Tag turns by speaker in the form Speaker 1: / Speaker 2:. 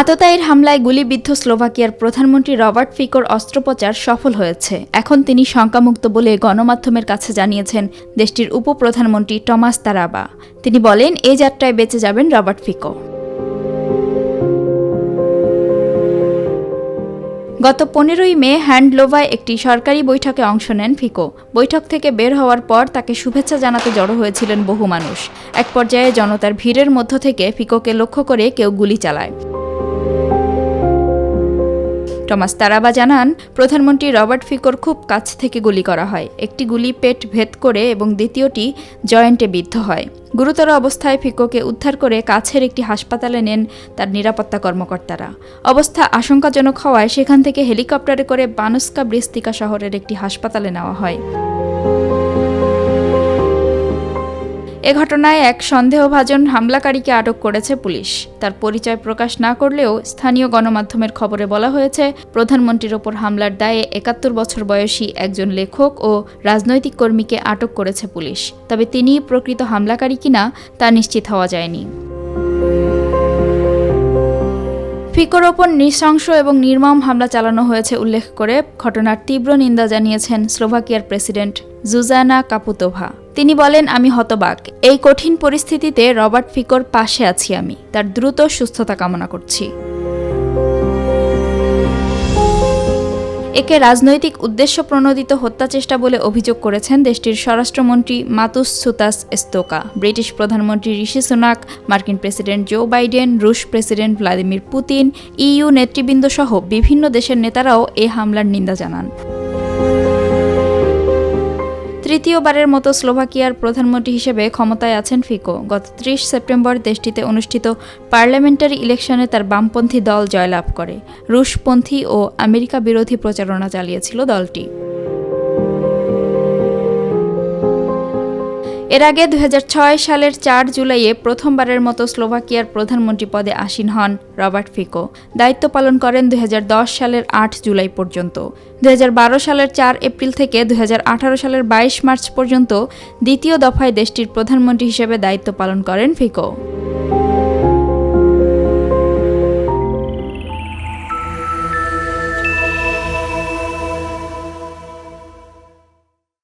Speaker 1: আততায়ীর হামলায় গুলিবিদ্ধ স্লোভাকিয়ার প্রধানমন্ত্রী রবার্ট ফিকোর অস্ত্রোপচার সফল হয়েছে। এখন তিনি শঙ্কামুক্ত বলে গণমাধ্যমের কাছে জানিয়েছেন দেশটির উপপ্রধানমন্ত্রী টমাস তারাবা। তিনি বলেন, এ যাত্রায় বেঁচে যাবেন রবার্ট ফিকো। গত পনেরোই মে হ্যান্ডলোভায় একটি সরকারি বৈঠকে অংশ নেন ফিকো। বৈঠক থেকে বের হওয়ার পর তাকে শুভেচ্ছা জানাতে জড়ো হয়েছিলেন বহু মানুষ। এক পর্যায়ে জনতার ভিড়ের মধ্য থেকে ফিকোকে লক্ষ্য করে কেউ গুলি চালায়। টমাস তারাবা জানান, প্রধানমন্ত্রী রবার্ট ফিকোর খুব কাছ থেকে গুলি করা হয়। একটি গুলি পেট ভেদ করে এবং দ্বিতীয়টি জয়েন্টে বিদ্ধ হয়। গুরুতর অবস্থায় ফিকোকে উদ্ধার করে কাছের একটি হাসপাতালে নেন তার নিরাপত্তা কর্মকর্তারা। অবস্থা আশঙ্কাজনক হওয়ায় সেখান থেকে হেলিকপ্টারে করে বানস্কা ব্রিস্তিকা শহরের একটি হাসপাতালে নেওয়া হয়। এ ঘটনায় এক সন্দেহভাজন হামলাকারীকে আটক করেছে পুলিশ। তার পরিচয় প্রকাশ না করলেও স্থানীয় গণমাধ্যমের খবরে বলা হয়েছে, প্রধানমন্ত্রীর ওপর হামলার দায়ে একাত্তর বছর বয়সী একজন লেখক ও রাজনৈতিক কর্মীকে আটক করেছে পুলিশ। তবে তিনি প্রকৃত হামলাকারী কিনা তা নিশ্চিত হওয়া যায়নি। ফিকোর ওপর নৃশংস এবং নির্মম হামলা চালানো হয়েছে উল্লেখ করে ঘটনার তীব্র নিন্দা জানিয়েছেন স্লোভাকিয়ার প্রেসিডেন্ট জুজানা কাপুতোভা। তিনি বলেন, আমি হতবাক। এই কঠিন পরিস্থিতিতে রবার্ট ফিকর পাশে আছি আমি। তার দ্রুত সুস্থতা কামনা করছি। একে রাজনৈতিক উদ্দেশ্য প্রণোদিত হত্যা চেষ্টা বলে অভিযোগ করেছেন দেশটির স্বরাষ্ট্রমন্ত্রী মাতুস সুতাস এস্তোকা। ব্রিটিশ প্রধানমন্ত্রী ঋষি সুনাক, মার্কিন প্রেসিডেন্ট জো বাইডেন, রুশ প্রেসিডেন্ট ভ্লাদিমির পুতিন, ইইউ নেতৃবৃন্দ সহ বিভিন্ন দেশের নেতারাও এ হামলার নিন্দা জানান। তৃতীয়বারের মতো স্লোভাকিয়ার প্রধানমন্ত্রী হিসেবে ক্ষমতায় আছেন ফিকো। গত ত্রিশ সেপ্টেম্বর দেশটিতে অনুষ্ঠিত পার্লামেন্টারি ইলেকশনে তার বামপন্থী দল জয়লাভ করে। রুশপন্থী ও আমেরিকা বিরোধী প্রচারণা চালিয়েছিল দলটি। এর আগে দু হাজার ছয় সালের চার জুলাইয়ে প্রথমবারের মতো স্লোভাকিয়ার প্রধানমন্ত্রী পদে আসীন হন রবার্ট ফিকো। দায়িত্ব পালন করেন দু হাজার দশ সালের আট জুলাই পর্যন্ত। দু হাজার বারো সালের চার এপ্রিল থেকে দু হাজার আঠারো সালের বাইশ মার্চ পর্যন্ত দ্বিতীয় দফায় দেশটির প্রধানমন্ত্রী হিসেবে দায়িত্ব পালন করেন ফিকো।